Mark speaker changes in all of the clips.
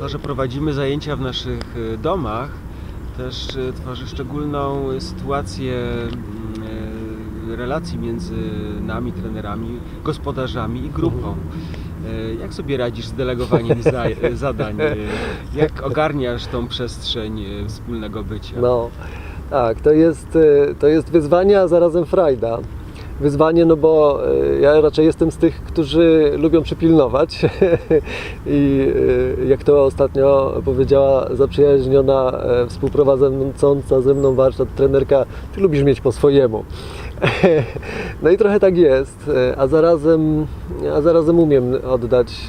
Speaker 1: To, że prowadzimy zajęcia w naszych e, domach, też e, tworzy szczególną sytuację mm, relacji między nami, trenerami, gospodarzami i grupą. E, Jak sobie radzisz z delegowaniem za, zadań? Jak ogarniasz tą przestrzeń wspólnego bycia?
Speaker 2: No, tak, to jest, to jest wyzwanie, a zarazem frajda. Wyzwanie, no bo e, ja raczej jestem z tych, którzy lubią przypilnować i e, jak to ostatnio powiedziała zaprzyjaźniona e, współprowadząca ze mną warsztat trenerka, ty lubisz mieć po swojemu. No i trochę tak jest, a zarazem, a zarazem umiem oddać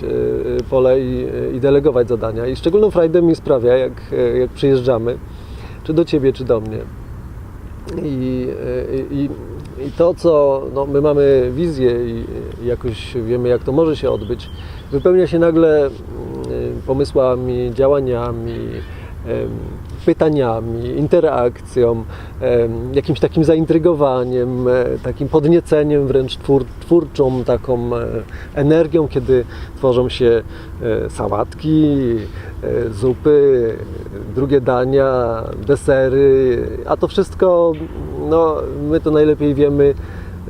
Speaker 2: pole i, i delegować zadania. I szczególną frajdę mi sprawia, jak, jak przyjeżdżamy, czy do Ciebie, czy do mnie. I, e, i, i to, co no, my mamy wizję i jakoś wiemy, jak to może się odbyć, wypełnia się nagle mm, pomysłami, działaniami, pytaniami, interakcją, jakimś takim zaintrygowaniem, e, takim podnieceniem, wręcz twór, twórczą taką e, energią, kiedy tworzą się e, sałatki, zupy, drugie dania, desery, a to wszystko, no, my to najlepiej wiemy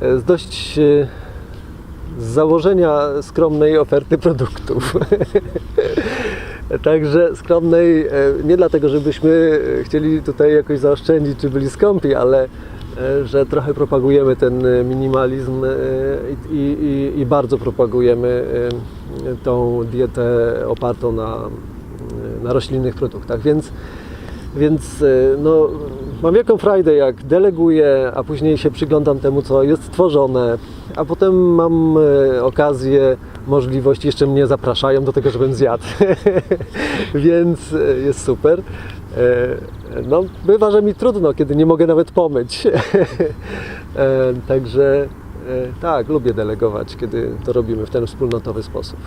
Speaker 2: e, z dość e, z założenia skromnej oferty produktów. Także skromnej e, nie dlatego, żebyśmy chcieli tutaj jakoś zaoszczędzić czy byli skąpi, ale że trochę propagujemy ten minimalizm i, i, i bardzo propagujemy tą dietę opartą na, na roślinnych produktach. Więc więc no, mam wielką frajdę, jak deleguję, a później się przyglądam temu, co jest tworzone, a potem mam e, okazję, możliwość, jeszcze mnie zapraszają do tego, żebym zjadł. Więc e, jest super. E, No, bywa, że mi trudno, kiedy nie mogę nawet pomyć. Także tak, lubię delegować, kiedy to robimy w ten wspólnotowy sposób.